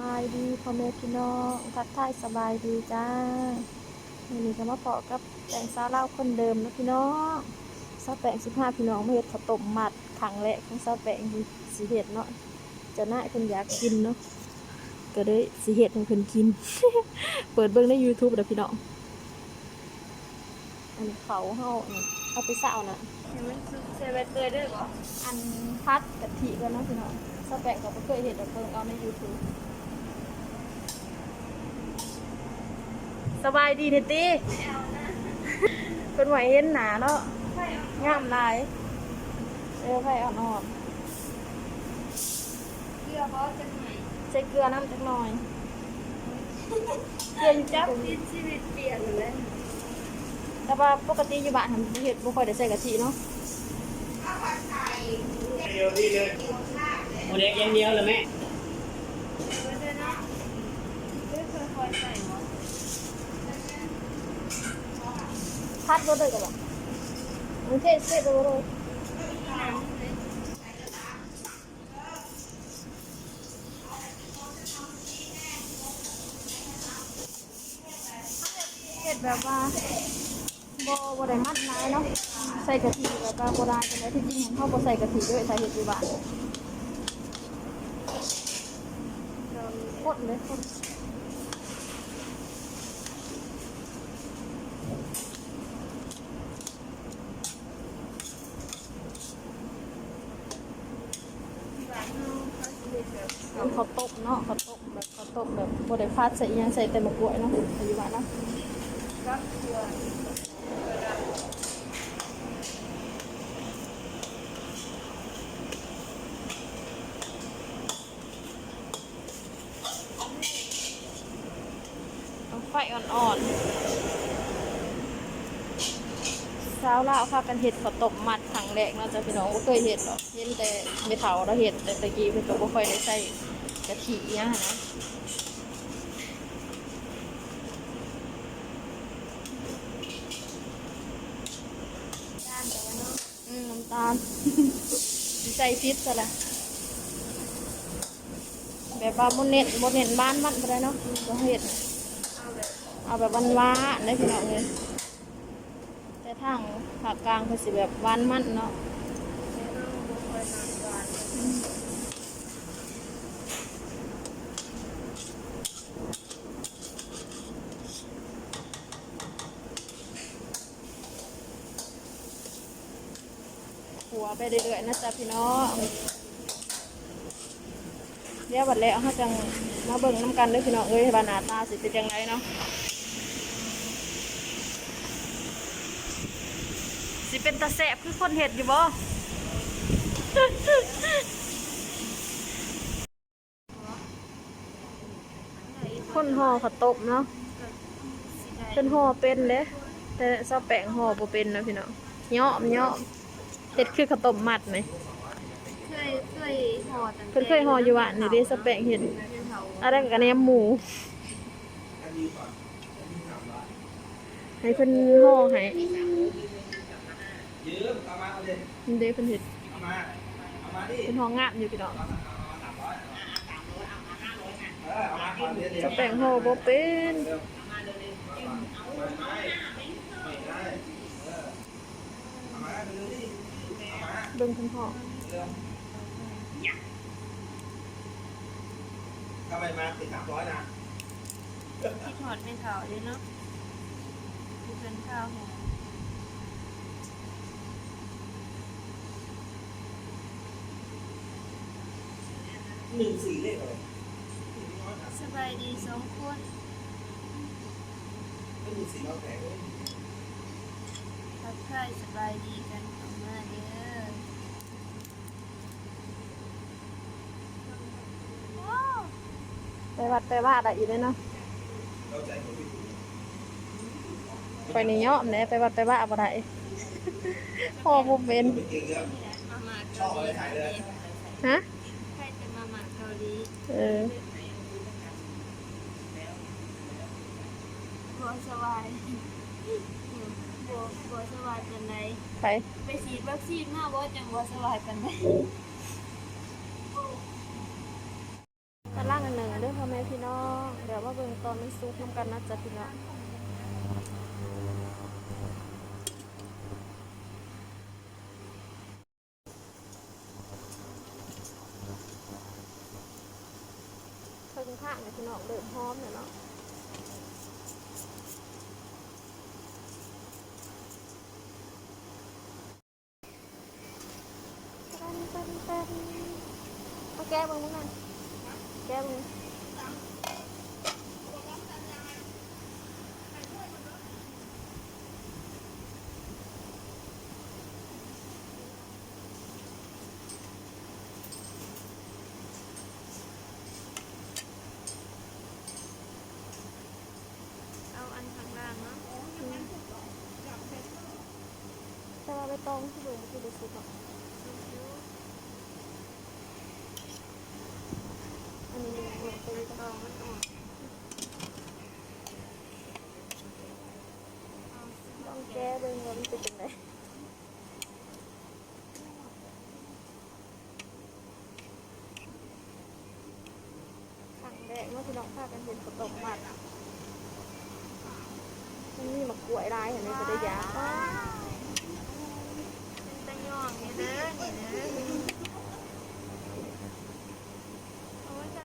บายดีพ่อแม่พี่น้องทักทายสบายดีจ้าวันนี้ก็มาพอกับแต่งสาวเล่าวคนเดิมนะพี่น้องสาวแปงสิบห้าพี่น้องมาเฮ็ดข้าวต้มมัดขังแรกของสาวแปงที่สีเฮ็ดเนาะเจะน่าเพิ่นอยากกินเนาะก็เลยสีเฮ็ดให้เพิ่นกิน เปิดเบิ่งใน YouTube เด้อพี่น้องอันนี้เขาเฮาอันนี้เอาไปซาวน่ะเห็นมันซุปเซเว่นเลยด้วยเหรออันพัดกะทิกันเนาะพี่น้องสแปะก็บ่เคยเห็นแต่เพิ่งเอาใน YouTube สบายดีเด้ติเป็นไหวเห็นหนาเนาะงามหลายเออไผอ่อนเกลือเพราะจะไหนๆใส่เกลือน้ำจักหน่อยเกลืออยู่จับชีวิตชีวิตเปลี่ยนเลยแต่ว่าปกติอยู่บ้านทำเฮ็ดบ่ค่อยได้ใส่กะทิเนาะเดียวที่เลยโมเด็กอย่างเดียวเลยแม่ ก็จะเนาะเลือกค่อยๆใส่หมด พัดบ่ได้ก็บ่มันเทศเสร็จบ่เลยน้ำเลยเฮ็ดแบบว่าบ่บ่ได้มัดหลายเนาะใส่กะทิแบบว่าโบราณจังได๋ที่จริงเฮาบ่ใส่กะทิด้วยใส่เฮ็ดอยู่บ้านโคตรเลยโคตร เขาต้มเนาะเขาต้มแบบเขาต้มแบบบดได้ฟาดใส่ยังใส่แต่มะกรูดเนาะอายุบ้านเนาะไฟอ่อนๆ สาวลาวพากันเห็ดข้าวต้มมัดครั้งแรกเนาะจ้ะพี่น้องบ่เคยเห็ดหรอกเห็นแต่ไม่เฒ่าเราเห็ดแต่ตะกี้เพิ่นก็บ่ค่อยได้ใส่กะทิอิหยังหั้นนะด้านแต่ว่าเนะน้ำตาลใส่พิษซะละแบบว่าบนเน็ตบนเน็ตบ้านมันไปเลยเนาะก็เห็ดเอาแบบบบวันว้าได้พี่น้องเลย ทางภาคกลางเขาสิแบบหวานมันเนาะหัวไปเรื่อยๆนะจ๊ะพี่น้องเดี๋ยววันแล้วเขาจังมาเบิ่งน้ำกันเด้วยพี่น้องเอ้ยว่านาตาสิเป็นยังไงเนาะ สิเป็นตาแสบคือคนเห็ดอยู่บ่คนห่อข้าวต้มเนาะเป็นห่อเป็นเด้แต่ซาแปงห่อบ่เป็นนะพี่น้องย่อมย่อมเฮ็ดคือข้าวต้มมัดไหมเคยเคยห่อตั้งเพิ่นเคยห่ออยู่บ้านนี่เด้ซาแปงเห็นอะไรกับแหนมหมู ให้เพิ่นห่อให้ ยืมเอามาเอาเลยนี่เด้เพิ่นเฮ็ดเอามาเอามาดิเพิ่นห่องามอยู่พี่น้องเออเอามาก่อนเดี๋ยวเดี๋ยวซาแปงห่อบ่เป็นเร็วไม่ได้ไม่ได้เออเอามาเร็วดิเอามาเบิ่งเพิ่นห่อเร็วทำไมมาติดสามร้อยนะที่ถอดไม่เถาเลยเนาะที่เป็นข้าวห่อ หนึ่งสี่เลขอะไรสบายดีสองคนไม่มีสี่ร้อยแปดเลยทักทายสบายดีกันเข้ามาเด้อไปวัดไปว่าได้อีกเด้เนาะเราใจคนที่ถูกไปนี่ย่อมแหน่ไปวัดไปว่าบ่ได้ห่อบ่เป็น เป็นเก่งเรื่องมาม่าชอเกาบหอะไรลีถ่ายเลย ฮะใครจะมาม่า เกาหลีเออบัวสวายบัวบัวสวายเป็นไรไปไปฉีดวัคซีนมาบ่จังบัวสวายเป็นไรตารางอันหนึ่งเด้อพ่อพี่น้อง เดี๋ยวมาเบิ่งตอนมันซุกน้ำกันนะจ๊ะพี่น้อง ข้างเนี่ยพี่น้องเริ่มหอมเนี่ยเนาะตันตันตันเอาแก้มึงมึงไงแก้มึงเอาอันข้างล่างเนาะ แต้องที่เบิ่งที่ดูสุดอะอันนี้เบิ่งเบิ่งไปตองมันออนต้องแก้เบิ่งว่ามันเป็นยังไงขังแดงเมื่อพี่น้องพากันเห็นฝนตกมัดมันมีมะกล้วยลายเห็นไหมจะได้ยาป้า 你呢？你呢？